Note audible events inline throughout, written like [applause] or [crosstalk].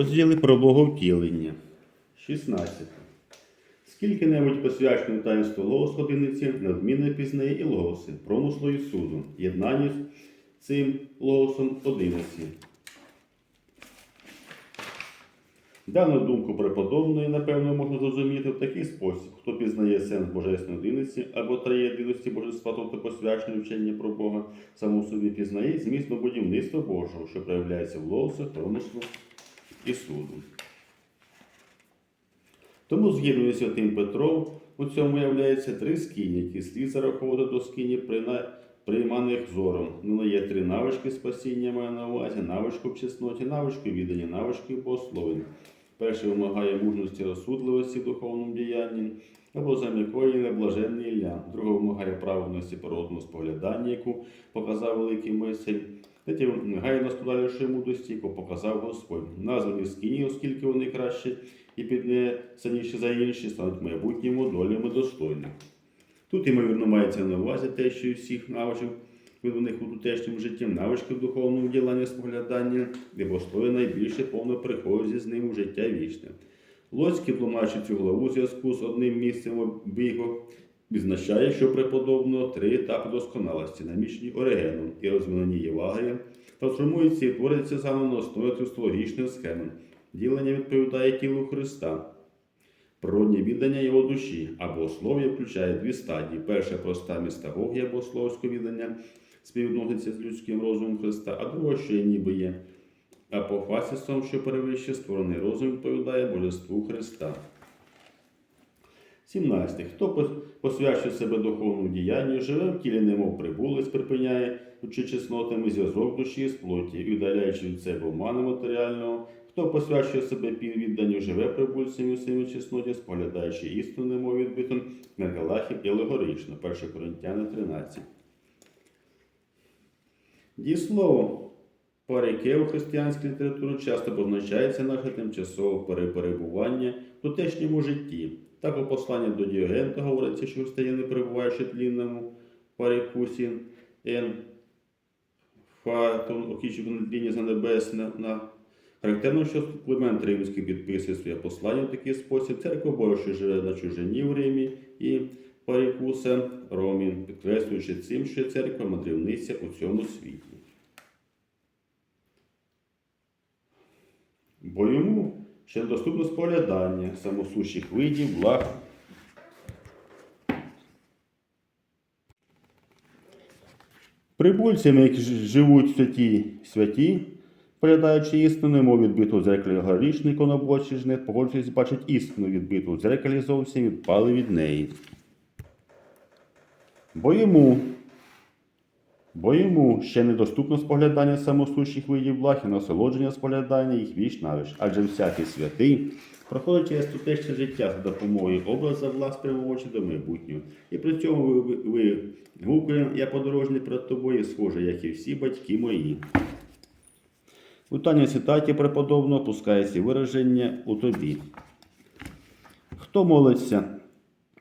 Розділи про боговтілення. 16. Скільки-небудь посвячено таїнству логос одиниці, надмінно пізнає і логоси, промислу і суду, єднанню з цим логосом одиниці. Дану думку преподобної, напевно, можна зрозуміти в такий спосіб, хто пізнає сенс Божественної одиниці або троєдиності божества, тобто посвячене вчення про Бога, саму собі пізнає змісно будівництва Божого, що проявляється в логосах, промислу і суду. Тому, згідно з святим Петром, у цьому являється три скині, які слід зараховувати до скині прийманих зором. Ну, є три навички спасіння, маю на увазі, навичку в чесноті, навичку віддання, навички богословень. Перший вимагає мужності розсудливості в духовному діянні, або за якої неблаженний Ілля. Другий вимагає правильності природного споглядання, яку показав великий мисль. Третій вимагає наскудалішої мудрості, яку показав Господь. Названі скині, оскільки вони кращі і піднесеніші за інші, стануть в майбутньому долями достойних. Тут, ймовірно, мається на увазі те, що всіх навичок виданих у тутешньому житті, навички в духовному діланні споглядання, де богослов'я найбільше повно приходить зі ним у життя вічне. Лоцький, тлумачить цю главу зв'язку з одним місцем обігу, відзначає, що преподобно три етапи досконалості, намічені Оригеном і розвинені Євагрієм, трансформуються і творяться саме на основі христологічної схеми. Ділення відповідає тілу Христа. Природнє віддання його душі або слов'я включає дві стадії. Перша проста містагогія або словське віддання співвідноситься з людським розумом Христа, а друга, що є ніби є апофасісом, що перевищує створений розум, відповідає божеству Христа. 17. Хто пос- посвячує себе духовному діянню, живе в тілі, немов прибулець, припиняє чи чеснотами зв'язок душі з плоті, і удаляючи від себе оману матеріального, хто посвячує себе відданню, живе прибульцем у своїй чесноті, споглядаючи істину, немов відбитим на галахів і алегорично. 1 Коринтяни 13. Дієслово парике у християнській літературі часто позначається наше тимчасове перебування в тутешньому житті. Так у посланні до Діогента говориться, що християни перебуваючи тлінному парикусі ен фатон окічку лінії за небесне на Характерно, що Климент Римський підписує своє послання в такий спосіб. Церква що живе на чужині в Римі і Парікуса Ромі, підкреслюючи цим, що церква мандрівниця у цьому світі. Бо йому ще недоступно споглядання самосущих видів, благ. Прибульцями, які живуть в святі святі, Поглядаючи істину, немов відбиту в дзеркалі горішний конобочі ж не погоджуючись, бачить істину відбиту в дзеркалі зовсім відпали від неї. Бо йому, бо йому ще недоступно споглядання самосущих видів благ і насолодження споглядання їх віч навіч, адже всякий святий проходить через тутешнє життя за допомогою образа благ спрямовуючи до майбутнього. І при цьому ви, ви, я подорожній перед тобою, схожий, як і всі батьки мої. У Тані цитаті преподобно пускається вираження у тобі. Хто молиться,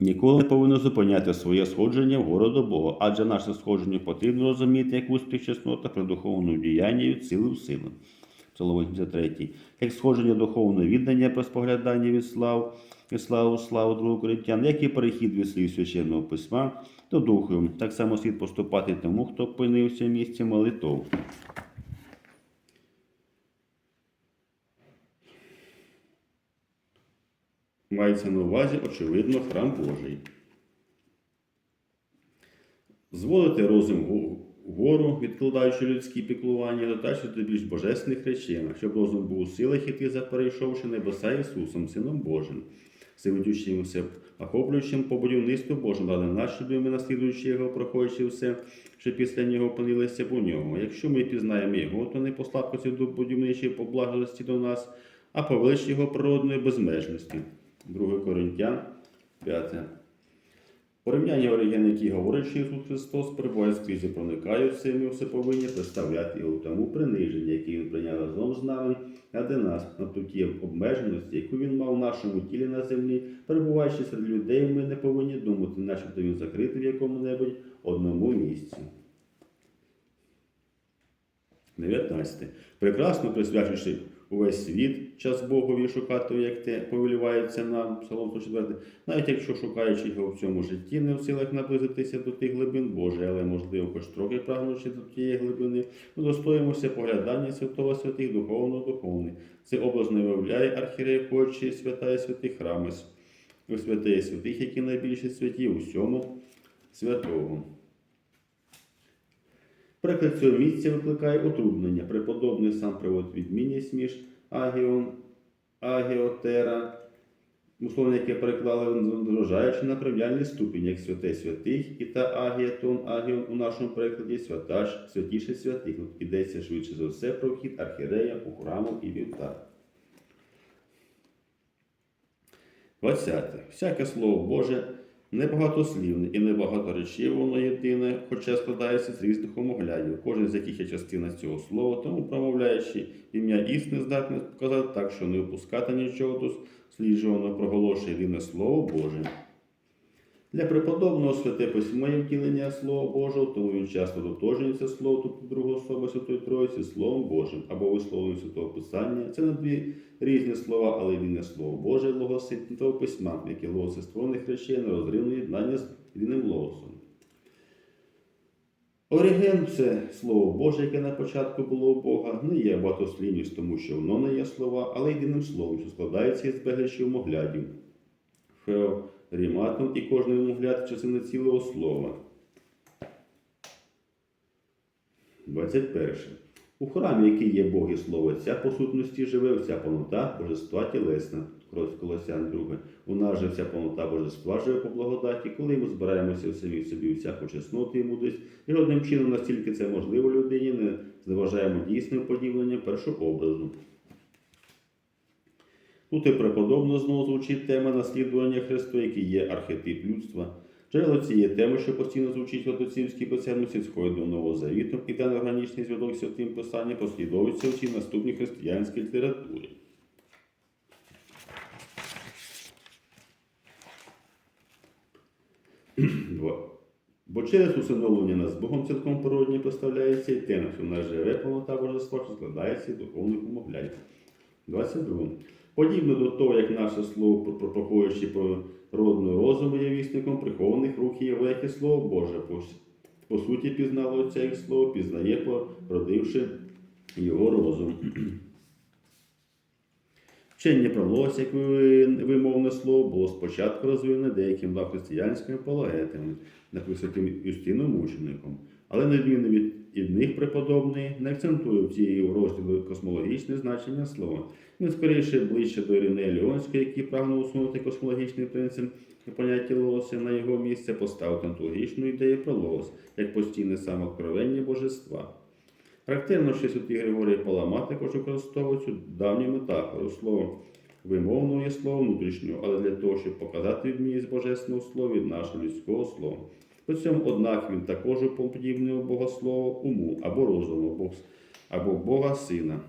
ніколи не повинен зупиняти своє сходження вгору до Бога, адже наше сходження потрібно розуміти як успіх чеснота при духовному діянні сили в силу. Псалом 83. Як сходження духовного віддання при спогляданні від слав і славу славу другого коринтян, як і перехід від слів священного письма до духу. Так само слід поступати тому, хто опинився в місці молитов. Мається на увазі, очевидно, храм Божий. Зводити розум вгору, відкладаючи людські піклування, дотачити до більш божественних речей, щоб розум був у силах іти за перейшовши небеса Ісусом, Сином Божим, всевидючимся, охоплюючим по будівництву Божому, але наші думи, наслідуючи його, проходячи все, що після нього опинилися б у ньому. Якщо ми пізнаємо його, то не по слабкості до будівничої по благості до нас, а по величі його природної безмежності. 2 Коринтян 5. Порівняння оригіни, які говорить, що Ісус Христос перебуває скрізь і проникає в ми все повинні представляти його тому приниження, яке Він прийняв разом з нами, ради нас на туті обмеженості, яку він мав в нашому тілі на землі, перебуваючи серед людей, ми не повинні думати, начебто він закритий в якому-небудь одному місці. 19. Прекрасно присвячивши увесь світ, час Богові шукати, як те повелівається нам, Псалом 104. Навіть якщо шукаючи його в цьому житті, не в силах наблизитися до тих глибин Божих, але можливо, хоч трохи прагнучи до тієї глибини, ми достоїмося поглядання святого святих, духовного духовний. Це образ виявляє архієрей, хоче святая святих храми, у святої святих, які найбільші святі у всьому святого. Приклад цього місця викликає утруднення. Преподобний сам приводить відмінність між агіон, агіотера, условно, яке переклали, вважаючи на прив'яльний ступінь, як святе святих, і та агіатон, агіон у нашому перекладі свята, святіше святих. Тут йдеться швидше за все про вхід архірея у храму і вівтар. 20. Всяке слово Боже небагатослівне і небагаторечиве, воно єдине, хоча складається з різних омоглядів, кожен з яких є частина цього слова, тому промовляючи ім'я істини здатне показати так, що не опускати нічого досліджувано, проголошує єдине Слово Боже. Для преподобного святе письмо є втілення Слова Божого, тому він часто дотожнюється слово тут другого особи Святої Троїці Словом Божим або висловленням Святого Писання. Це не дві різні слова, але єдине Слово Боже, логос Святого Письма, яке логоси створених речей нерозривне єднання з єдиним логосом. Оріген це слово Боже, яке на початку було у Бога, не є багатослівність, тому що воно не є слова, але єдиним словом, що складається із безлічі моглядів. Феоріматом і кожний могляд частина цілого слова. 21. У храмі, який є Бог і Слово Отця, по сутності живе вся повнота божества тілесна. Колосян 2. У нас же вся повнота божества живе по благодаті, коли ми збираємося в самі собі всяку чесноту і мудрість, і одним чином настільки це можливо людині, не зневажаємо дійсним подібленням першого образу. Тут і преподобно знову звучить тема наслідування Христа, який є архетип людства. Джерело цієї теми, що постійно звучить в отцівській писемності, сходить до Нового Завіту, і та органічний зв'язок з святим писанням послідовується цій наступній християнській літературі. [clears throat] Бо через усиновлення нас Богом цілком породні поставляється і тема, що в нас живе божества, що складається з духовних умовлянь. 22. Подібно до того, як наше слово, про- проходячи родну розуму, є вісником прихованих і являє Слово Боже. По, суті, пізнало Отця як слово, пізнає, породивши його розум. [clears throat] Вчення про лось, як вимовне слово, було спочатку розвинене деяким християнськими апологетами, написаним Юстином Мучеником. Але на відміну від, від них преподобний не акцентує в цій космологічне значення слова. Він скоріше ближче до Іринея Леонської, який прагнув усунути космологічний принцип і поняття лоси на його місце поставив антологічну ідею про лос, як постійне самооткровення божества. Характерно, що святий Григорій Палама також використовує цю давню метафору слово вимовного є слово внутрішнього, але для того, щоб показати відмінність божественного слова від нашого людського слова. При цьому, однак, він також уподібнює богослово уму або розуму, або, Бога Сина.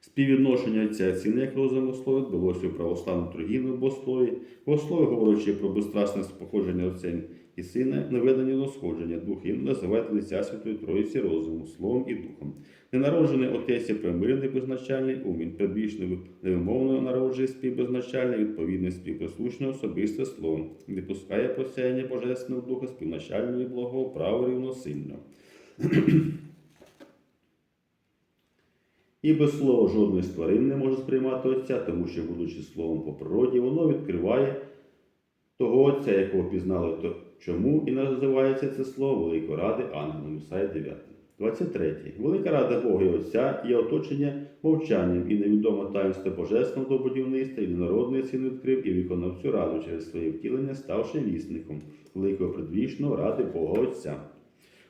Співвідношення ця ціни як розуму слово, відбулося у православному торгійному богослові. Богослови, говорячи про безстрасне походження Отця і Сина, наведені до сходження двох імен називають лиця Святої Троїці розуму, словом і духом. Ненароджений отець є примирний беззначальний ум, він предвічно невимовно народжує співбезначальне, відповідне співприсущне особисте слово, не пускає просяяння Божественного Духа співначального і благого право рівносильно. [clears throat] І без слова жодної з тварин не може сприймати Отця, тому що, будучи словом по природі, воно відкриває того Отця, якого пізнали чому, і називається це слово Великої Ради ангелом Ісая 9. 23. Велика рада Бога і Отця є оточення мовчанням і невідомо таїнство божественного до будівництва, і народний син відкрив і виконав цю раду через своє втілення, ставши вісником великого предвічного ради Бога Отця.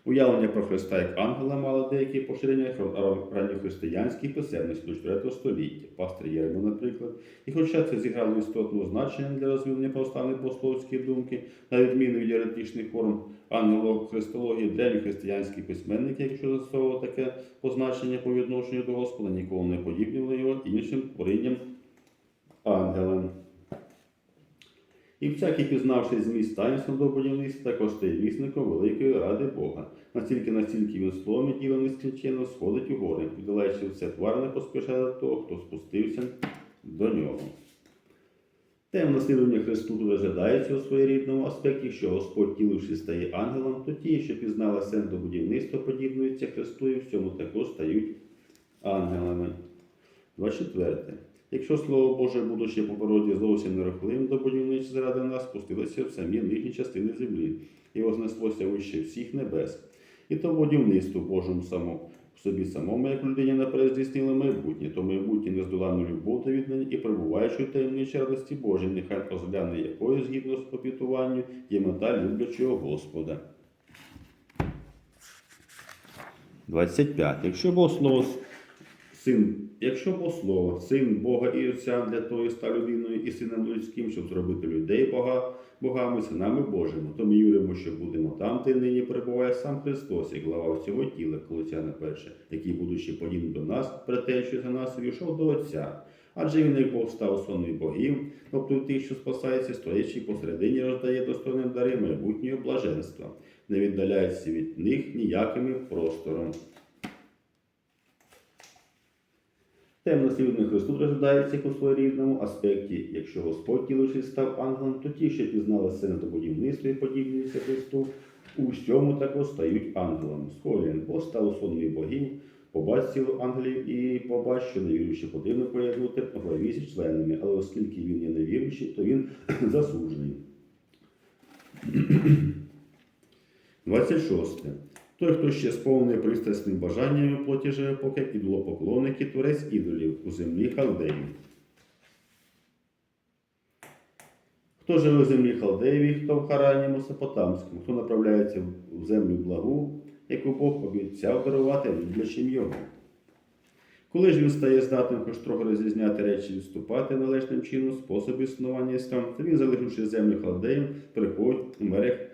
Уявлення про Христа як ангела мало деякі поширення ранньохристиянській писемності до 4 століття, пастор Єрмо, наприклад. І хоча це зіграло істотне значення для розвинення православної богословської думки, на відміну від еретичних форм ангело-христології, древні християнські письменники, якщо застосовували таке позначення по відношенню до Господа, ніколи не подібнювали його іншим творінням ангела. І всякий, пізнавши зміст таїнства до будівництва, також стає вісником великої ради Бога. Настільки, настільки він словом і ділом сходить у гори, віддаляючи все тварне, поспішає до того, хто спустився до нього. Тема наслідування Христу тут у своєрідному аспекті, що Господь, тіливши, стає ангелом, то ті, що пізнали сенс до будівництва, подібнуються Христу і в цьому також стають ангелами. 24. Якщо Слово Боже, будучи по породі зовсім нерухливим до будівництва заради нас, спустилося в самі нижні частини землі і вознеслося вище всіх небес. І то будівництво Божому самому в собі самому, як людині наперед майбутнє, то майбутнє нездоланну любов до віддання і перебуваючи в таємничій радості Божій, нехай озгляне якою згідно з опітуванню є мета люблячого Господа. 25. Якщо Бог слово син, якщо Бог слово, син Бога і Отця для того і став людиною і сином людським, щоб зробити людей Бога, богами, синами Божими, то ми віримо, що будемо там, де нині перебуває сам Христос, як глава всього тіла, Колосяна перше, який, будучи подібний до нас, претечою за нас, війшов до Отця. Адже він, як Бог став сонний богів, тобто тих, що спасається, стоячи посередині, роздає достойним дари майбутнього блаженства, не віддаляється від них ніякими простором. Темно слідний Христу розглядається як у своєрідному аспекті. Якщо Господь тіливши став ангелом, то ті, що пізнали сенс до будівництва і подібнюються Христу, у всьому також стають ангелами. Схолін, Бог став сонмі богів, побач цілу ангелів і побач, що невіруючи потрібно поєднути главі зі членами, але оскільки він є невіруючий, то він [clears throat] засуджений. 26. [clears throat] Той, хто ще сповнений пристрасним бажаннями живе, поки ідолопоклонники творець ідолів у землі халдеїв. Хто живе в землі халдеєві, хто в Харані Месопотамському, хто направляється в землю благу, яку Бог обіцяв дарувати люблячим його. Коли ж він стає здатним хоч трохи розрізняти речі і відступати належним чином спосіб існування іслам, то він, залишивши землю халдеїв, переходить у мерех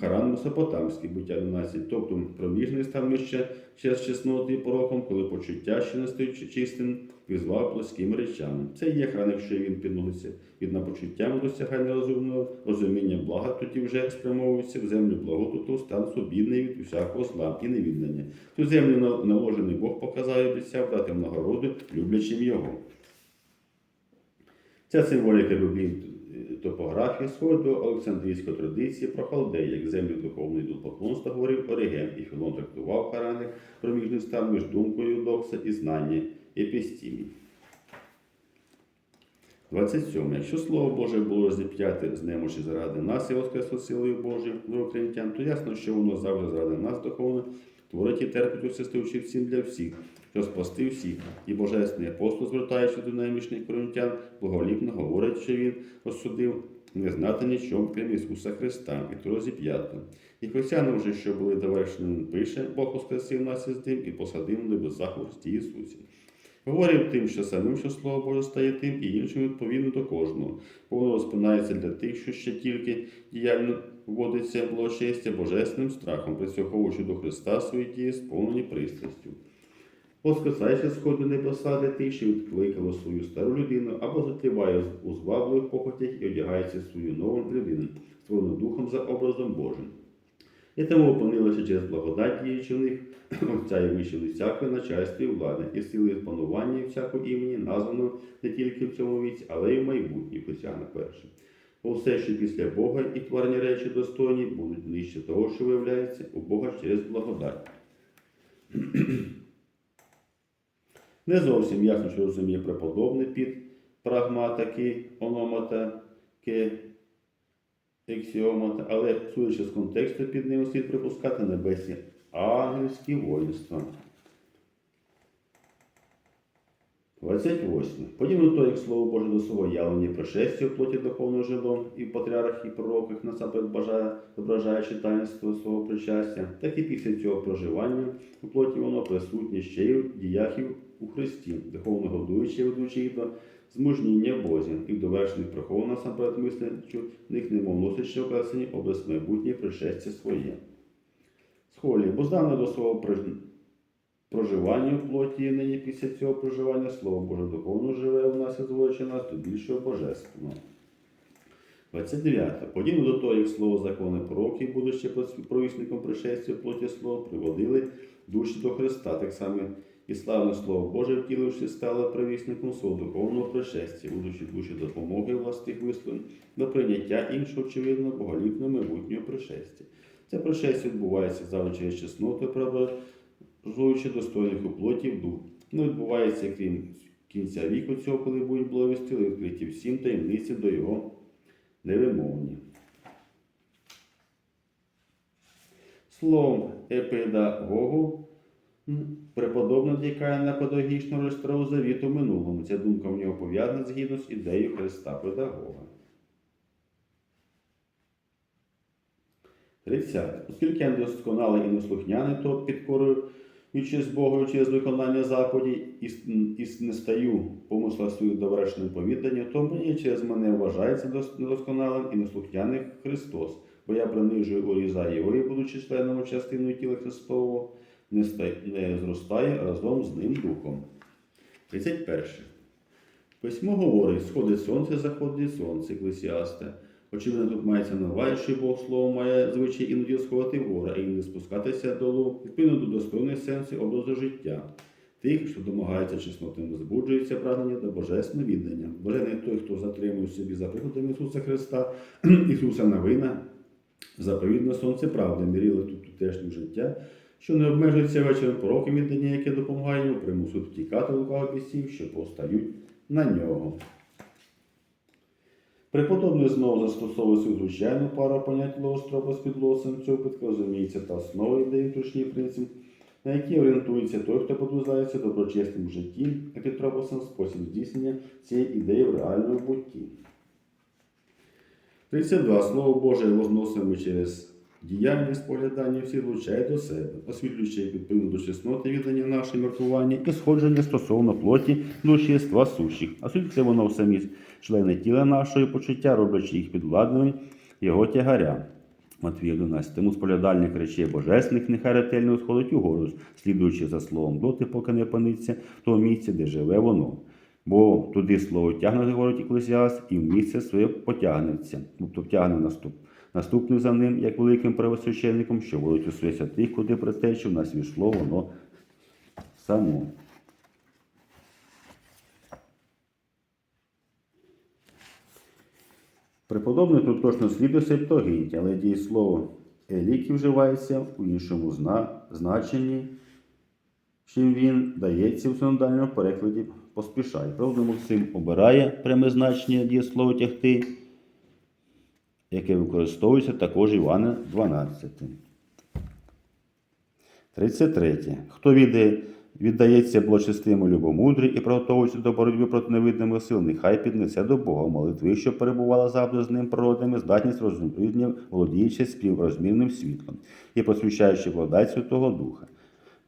Харан Месопотамський, буття 11, тобто проміжний став між чесноти і пороком, коли почуття, що не стають чистим, призвав плоскими речами. Це є хран, якщо він підноситься від напочуттям досягає нерозумного розуміння блага, тоді вже спрямовується в землю благоту, стан собідний від усякого зла і невіддання. Ту землю наложений Бог показав і обіцяв дати нагороду люблячим його. Ця символіка біблійної топографії сходить до Олександрійської традиції про халдеї, як землю духовної поклонства говорив Оріген, і Філон трактував Харани проміжний стан між думкою докса і знання епістімі. 27. Якщо Слово Боже було розіп'яте з немощі заради нас і воскресло силою Божою до українтян, то ясно, що воно завжди заради нас духовно творить і терпить усистивши всім для всіх, що спасти всіх. І божественний апостол, звертаючи до наймічних коринтян, благоліпно говорить, що він розсудив не знати нічого, крім Ісуса Христа, і то розіп'ято. І християни вже, що були довершеними, пише, Бог воскресив нас із тим і посадив на небесах у Христі Ісусі. Говорив тим, що самим, що Слово Боже стає тим, і іншим відповідно до кожного. Бо воно розпинається для тих, що ще тільки діяльно вводиться благочестя божественним страхом, присвяховуючи до Христа свої дії, сповнені пристрастю. Воскресаючи сходи небеса що відкликало свою стару людину, або затриває у звабливих похотях і одягається свою нову людину, створену Духом за образом Божим. І тому опинилося через благодать діючи в них [clears throat] Отця і вищили всякої начальства і влади, і сили панування всякого імені, названо не тільки в цьому віці, але й в майбутній Християна перше. Бо все, що після Бога і тварні речі достойні, будуть нижче того, що виявляється у Бога через благодать. [clears throat] Не зовсім ясно, що розуміє преподобний під прагматики, ономатаки, ексіомата, але судячи з контексту під ним слід припускати небесні ангельські воїнства. 28. Подібно то, як Слово Боже до свого явлення пришестя в плоті духовного жилом і в патріархах і пророках насамперед бажає, зображаючи таїнство свого причастя, так і після цього проживання у плоті воно присутнє ще й в діях у Христі, духовно годуючи ведучи їх до змужніння Бозі, і в довершених приховано насамперед мислячи, в них немов носячи окреслені образ майбутнє пришестя своє. Схолі, бо здане до свого проживання в плоті і нині після цього проживання Слово Боже духовно живе в нас зводячи нас до більшого божественного. 29. Подібно до того, як слово закони пророки, будучи провісником пришестя плоті слова, приводили душі до Христа, так само і славне Слово Боже, втіливши, стало провісником свого духовного пришестя, будучи душі допомоги властих висловлень до прийняття іншого, очевидно, боголіпного майбутнього пришестя. Це пришестя відбувається завжди через чесноту, преобразуючи достойних у плоті в дух. Ну, відбувається крім кінця віку цього, коли будуть благовістили, відкриті всім таємниці до його невимовні. Словом епедагогу преподобно дікає на педагогічну роль завіту минулому. Ця думка в нього пов'язана згідно з ідеєю Христа педагога. 30. Оскільки я недосконалий і неслухняний, то підкорюючись Богу через виконання заповідей і, не стаю помисла своїх довершеним повіданням, то мені через мене вважається недосконалим і неслухняним Христос, бо я принижую урізаю його і, будучи членом частиною тіла Христового, не, ста- не зростає разом з ним духом. 31. Письмо говорить, сходить сонце, заходить сонце, Еклесіаста. Очевидно, тут мається на увазі, що Бог слово має звичай іноді сходити вгору, а іноді спускатися долу, відповідно до достойних сенсів образу життя. Тих, що домагаються чесноти, не збуджується прагнення до божественного віддання. Блажений той, хто затримує собі за прикладом Ісуса Христа, [clears throat] Ісуса Навина, заповідне сонце правди, міріло тут тутешнє життя, що не обмежується вечором пороком віддання, яке допомагає йому примусу втікати лукавих бісів, що повстають на нього. Преподобний знову застосовує свою звичайну пару понять лоостропа з підлосом. Цього питка розуміється та основа ідеї точні принцип, на які орієнтується той, хто подвизається доброчесним житті, епітропосом спосіб здійснення цієї ідеї в реальному бутті. 32. Слово Боже возносимо через діяння, споглядання всі влучає до себе, освітлюючи відповідно до чесноти віддання нашої міркування і сходження стосовно плоті душі єства сущих, оскільки воно в самі члени тіла нашої почуття, роблячи їх підвладними його тягарям. Матвій 11. Тому сполядальник речей божественних нехай ретельно сходить угору, слідуючи за словом доти, поки не опиниться в тому місці, де живе воно. Бо туди слово тягне, говорить Еклесіаст, і в місце своє потягнеться, тобто втягне наступ. Наступний за ним, як великим правосвященником, що водить у своє святих, куди притечу, на світло воно само. Преподобний тут точно слідує Септогінті, але дієслово еліки вживається у іншому зна... значенні, чим він дається в синодальному перекладі поспішай. Правда, Максим обирає пряме значення дієслова тягти, яке використовується також Івана 12. 33. Хто віддає, віддається благочестивому любомудрі і приготовується до боротьби проти невидимих сил, нехай піднесе до Бога молитви, що перебувала завжди з ним природами, здатність розуміння, володіючи співрозмірним світлом і посвящаючи владать Святого Духа.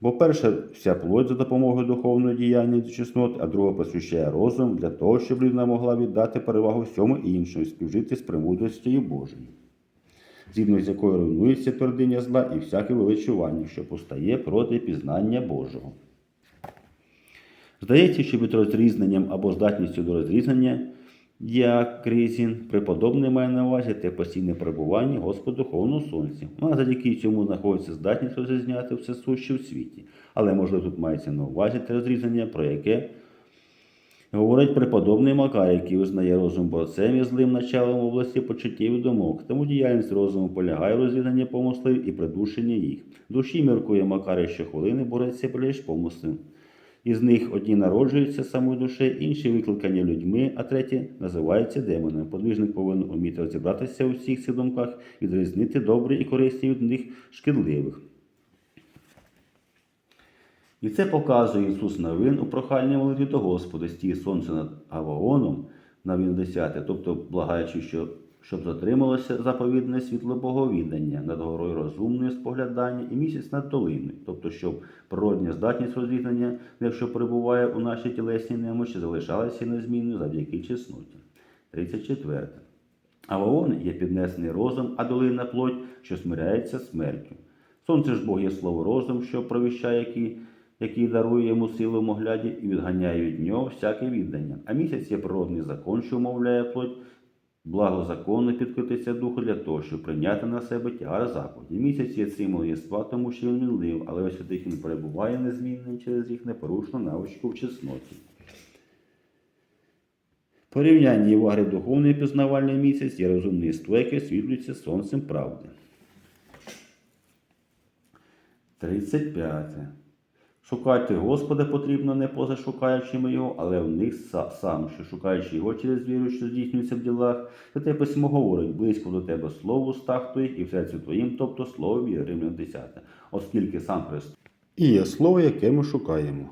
Бо перша вся плоть за допомогою духовного діяння до чеснот, а друга посвящає розум для того, щоб людина могла віддати перевагу всьому іншому, і співжити з премудростю Божою згідно з якою руйнується твердиня зла і всяке величування, що постає проти пізнання Божого. Здається, що під розрізненням або здатністю до розрізнення діакризін преподобний має на увазі те постійне перебування Господа Духовного Сонця. Ну, а завдяки цьому знаходиться здатність розрізняти все суще в світі. Але, можливо, тут мається на увазі те розрізнення, про яке Говорить преподобний Макар, який визнає розум борцем і злим началом області почуттів і думок. Тому діяльність розуму полягає в розрізненні помислів і придушенні їх. Душі міркує Макар, що хвилини бореться помисли. Із них одні народжуються самою душею, інші викликані людьми, а треті називаються демонами. Подвижник повинен уміти розібратися у всіх цих думках, відрізнити добрі і корисні від них шкідливих. І це показує Ісус Новин у прохальній молитві до Господа, стій сонце над Аваоном на він 10, тобто благаючи, що, щоб затрималося заповідне світло Боговіддання над горою розумної споглядання і місяць над долиною, тобто, щоб природня здатність розрізнення, якщо перебуває у нашій тілесній немочі, залишалася незмінною завдяки чесноті. 34. Аваон є піднесений розум, а долина плоть, що смиряється смертю. Сонце ж Бог є слово розум, що провіщає, який, який дарує йому силу в могляді і відганяє від нього всяке віддання. А місяць є природний закон, що умовляє плоть благозаконно підкритися духу для того, щоб прийняти на себе тягар заповіді. Місяць є символ єства, тому що він мінлив, але ось святих він перебуває незмінним через їх непорушну навичку в чесноті. Порівняння Євагри духовний пізнавальний місяць є розумництво, яке світлюється сонцем правди. 35. Шукати Господа потрібно не поза шукаючими його, але в них са- сам, що шукаючи його через віру, що здійснюється в ділах, Святе письмо говорить близько до тебе слово стах твоїх і в серці твоїм, тобто слово Римлян 10. Оскільки сам Христос і є слово, яке ми шукаємо.